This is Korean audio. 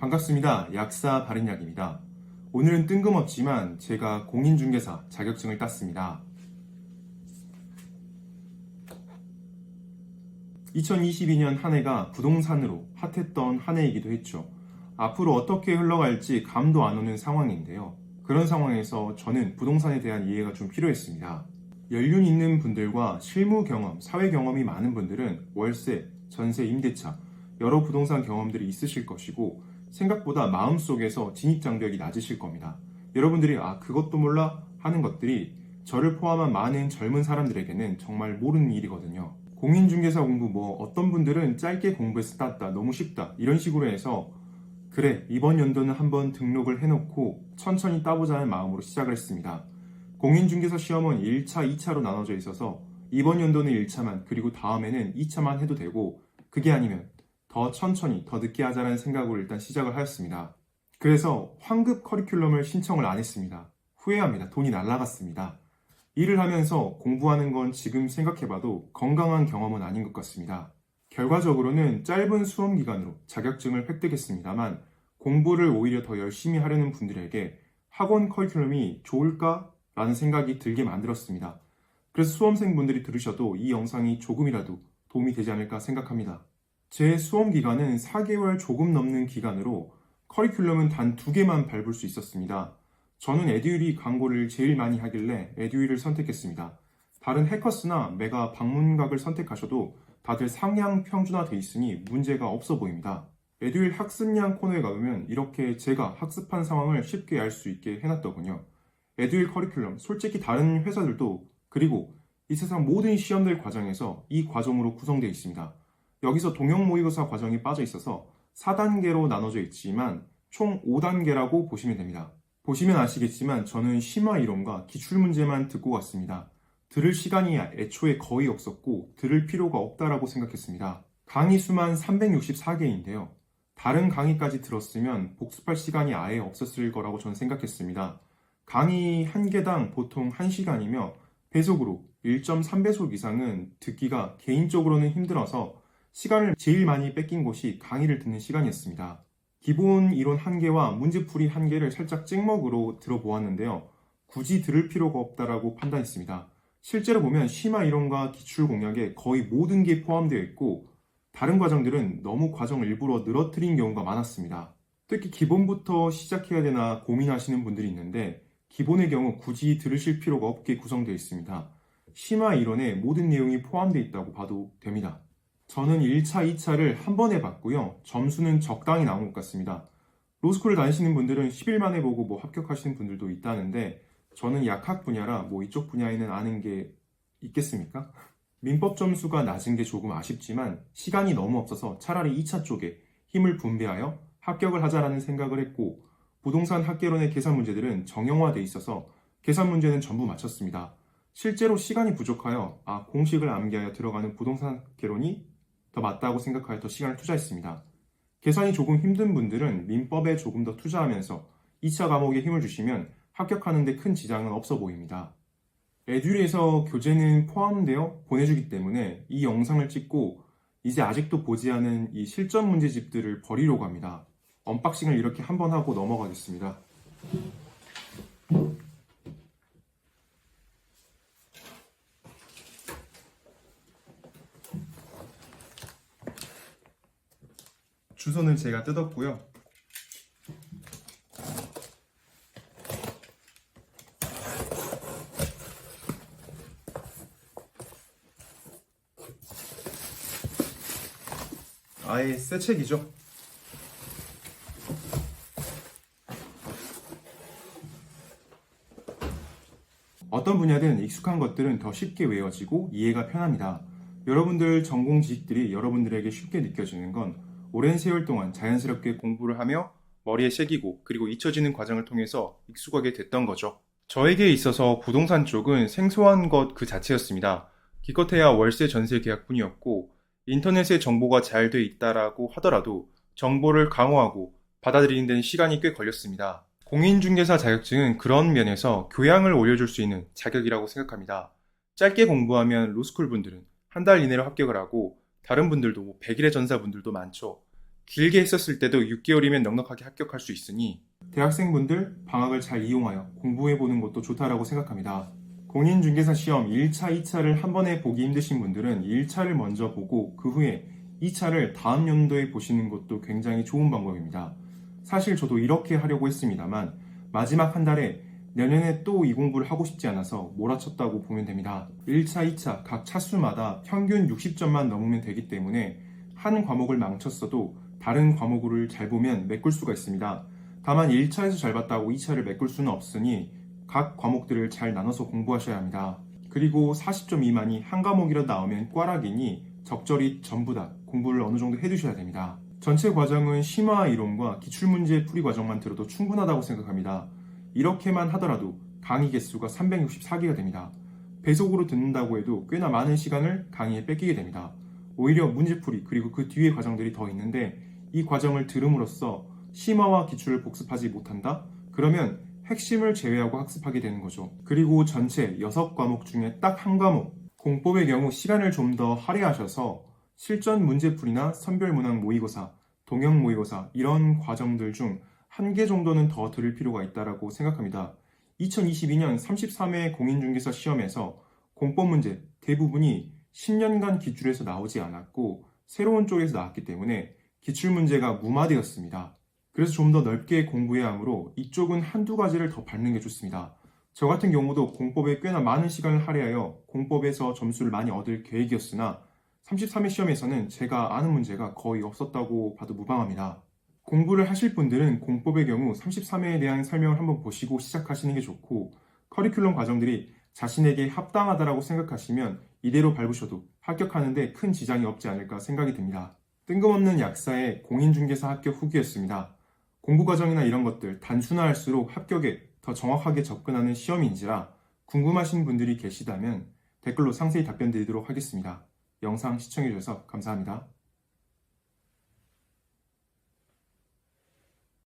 반갑습니다. 약사 바른약입니다. 오늘은 뜬금없지만 제가 공인중개사 자격증을 땄습니다. 2022년 한 해가 부동산으로 핫했던 한 해이기도 했죠. 앞으로 어떻게 흘러갈지 감도 안 오는 상황인데요. 그런 상황에서 저는 부동산에 대한 이해가 좀 필요했습니다. 연륜 있는 분들과 실무 경험, 사회 경험이 많은 분들은 월세, 전세, 임대차, 여러 부동산 경험들이 있으실 것이고 생각보다 마음속에서 진입장벽이 낮으실 겁니다. 여러분들이 아 그것도 몰라 하는 것들이 저를 포함한 많은 젊은 사람들에게는 정말 모르는 일이거든요. 공인중개사 공부 뭐 어떤 분들은 짧게 공부해서 땄다 너무 쉽다 이런 식으로 해서 그래 이번 연도는 한번 등록을 해놓고 천천히 따보자는 마음으로 시작을 했습니다. 공인중개사 시험은 1차, 2차로 나눠져 있어서 이번 연도는 1차만 그리고 다음에는 2차만 해도 되고 그게 아니면 더 천천히 더 늦게 하자는 생각으로 일단 시작을 하였습니다. 그래서 환급 커리큘럼을 신청을 안 했습니다. 후회합니다. 돈이 날라갔습니다. 일을 하면서 공부하는 건 지금 생각해봐도 건강한 경험은 아닌 것 같습니다. 결과적으로는 짧은 수험 기간으로 자격증을 획득했습니다만 공부를 오히려 더 열심히 하려는 분들에게 학원 커리큘럼이 좋을까? 라는 생각이 들게 만들었습니다. 그래서 수험생분들이 들으셔도 이 영상이 조금이라도 도움이 되지 않을까 생각합니다. 제 수험 기간은 4개월 조금 넘는 기간으로 커리큘럼은 단 두 개만 밟을 수 있었습니다. 저는 에듀윌이 광고를 제일 많이 하길래 에듀윌을 선택했습니다. 다른 해커스나 메가 방문각을 선택하셔도 다들 상향 평준화돼 있으니 문제가 없어 보입니다. 에듀윌 학습량 코너에 가보면 이렇게 제가 학습한 상황을 쉽게 알 수 있게 해놨더군요. 에듀윌 커리큘럼, 솔직히 다른 회사들도 그리고 이 세상 모든 시험들 과정에서 이 과정으로 구성되어 있습니다. 여기서 동형 모의고사 과정이 빠져 있어서 4단계로 나눠져 있지만 총 5단계라고 보시면 됩니다. 보시면 아시겠지만 저는 심화 이론과 기출 문제만 듣고 갔습니다. 들을 시간이 애초에 거의 없었고 들을 필요가 없다라고 생각했습니다. 강의 수만 364개인데요. 다른 강의까지 들었으면 복습할 시간이 아예 없었을 거라고 저는 생각했습니다. 강의 한 개당 보통 1시간이며 배속으로 1.3배속 이상은 듣기가 개인적으로는 힘들어서 시간을 제일 많이 뺏긴 곳이 강의를 듣는 시간이었습니다. 기본 이론 한 개와 문제풀이 한 개를 살짝 찍먹으로 들어보았는데요. 굳이 들을 필요가 없다라고 판단했습니다. 실제로 보면 심화 이론과 기출 공략에 거의 모든 게 포함되어 있고 다른 과정들은 너무 과정을 일부러 늘어뜨린 경우가 많았습니다. 특히 기본부터 시작해야 되나 고민하시는 분들이 있는데 기본의 경우 굳이 들으실 필요가 없게 구성되어 있습니다. 심화 이론에 모든 내용이 포함되어 있다고 봐도 됩니다. 저는 1차, 2차를 한 번에 봤고요. 점수는 적당히 나온 것 같습니다. 로스쿨을 다니시는 분들은 10일 만에 보고 뭐 합격하시는 분들도 있다는데 저는 약학 분야라 뭐 이쪽 분야에는 아는 게 있겠습니까? 민법 점수가 낮은 게 조금 아쉽지만 시간이 너무 없어서 차라리 2차 쪽에 힘을 분배하여 합격을 하자라는 생각을 했고 부동산 학개론의 계산 문제들은 정형화돼 있어서 계산 문제는 전부 마쳤습니다. 실제로 시간이 부족하여 아 공식을 암기하여 들어가는 부동산 학개론이 더 맞다고 생각하여 더 시간을 투자했습니다. 계산이 조금 힘든 분들은 민법에 조금 더 투자하면서 2차 과목에 힘을 주시면 합격하는데 큰 지장은 없어 보입니다. 에듀리에서 교재는 포함되어 보내주기 때문에 이 영상을 찍고 이제 아직도 보지 않은 이 실전 문제집들을 버리려고 합니다. 언박싱을 이렇게 한번 하고 넘어가겠습니다. 주소는 제가 뜯었고요. 아예 새 책이죠. 어떤 분야든 익숙한 것들은 더 쉽게 외워지고 이해가 편합니다. 여러분들 전공 지식들이 여러분들에게 쉽게 느껴지는 건 오랜 세월 동안 자연스럽게 공부를 하며 머리에 새기고 그리고 잊혀지는 과정을 통해서 익숙하게 됐던 거죠. 저에게 있어서 부동산 쪽은 생소한 것 그 자체였습니다. 기껏해야 월세 전세 계약뿐이었고 인터넷에 정보가 잘 돼 있다라고 하더라도 정보를 강화하고 받아들이는 데는 시간이 꽤 걸렸습니다. 공인중개사 자격증은 그런 면에서 교양을 올려줄 수 있는 자격이라고 생각합니다. 짧게 공부하면 로스쿨 분들은 한 달 이내로 합격을 하고 다른 분들도 뭐 100일의 전사 분들도 많죠. 길게 했었을 때도 6개월이면 넉넉하게 합격할 수 있으니 대학생분들 방학을 잘 이용하여 공부해보는 것도 좋다라고 생각합니다. 공인중개사 시험 1차, 2차를 한 번에 보기 힘드신 분들은 1차를 먼저 보고 그 후에 2차를 다음 연도에 보시는 것도 굉장히 좋은 방법입니다. 사실 저도 이렇게 하려고 했습니다만 마지막 한 달에 내년에 또 이 공부를 하고 싶지 않아서 몰아쳤다고 보면 됩니다. 1차, 2차 각 차수마다 평균 60점만 넘으면 되기 때문에 한 과목을 망쳤어도 다른 과목을 잘 보면 메꿀 수가 있습니다. 다만 1차에서 잘 봤다고 2차를 메꿀 수는 없으니 각 과목들을 잘 나눠서 공부하셔야 합니다. 그리고 40점 미만이 한 과목이라 나오면 꽈락이니 적절히 전부 다 공부를 어느 정도 해두셔야 됩니다. 전체 과정은 심화 이론과 기출문제 풀이 과정만 들어도 충분하다고 생각합니다. 이렇게만 하더라도 강의 개수가 364개가 됩니다. 배속으로 듣는다고 해도 꽤나 많은 시간을 강의에 뺏기게 됩니다. 오히려 문제풀이 그리고 그 뒤에 과정들이 더 있는데 이 과정을 들음으로써 심화와 기출을 복습하지 못한다? 그러면 핵심을 제외하고 학습하게 되는 거죠. 그리고 전체 6과목 중에 딱 한 과목, 공법의 경우 시간을 좀 더 할애하셔서 실전 문제풀이나 선별문항 모의고사, 동영 모의고사 이런 과정들 중 한 개 정도는 더 들을 필요가 있다고 생각합니다. 2022년 33회 공인중개사 시험에서 공법 문제 대부분이 10년간 기출에서 나오지 않았고 새로운 쪽에서 나왔기 때문에 기출 문제가 무마되었습니다. 그래서 좀 더 넓게 공부해야 하므로 이쪽은 한두 가지를 더 밟는 게 좋습니다. 저 같은 경우도 공법에 꽤나 많은 시간을 할애하여 공법에서 점수를 많이 얻을 계획이었으나 33회 시험에서는 제가 아는 문제가 거의 없었다고 봐도 무방합니다. 공부를 하실 분들은 공법의 경우 33회에 대한 설명을 한번 보시고 시작하시는 게 좋고 커리큘럼 과정들이 자신에게 합당하다라고 생각하시면 이대로 밟으셔도 합격하는데 큰 지장이 없지 않을까 생각이 듭니다. 뜬금없는 약사의 공인중개사 합격 후기였습니다. 공부 과정이나 이런 것들 단순화할수록 합격에 더 정확하게 접근하는 시험인지라 궁금하신 분들이 계시다면 댓글로 상세히 답변 드리도록 하겠습니다. 영상 시청해주셔서 감사합니다.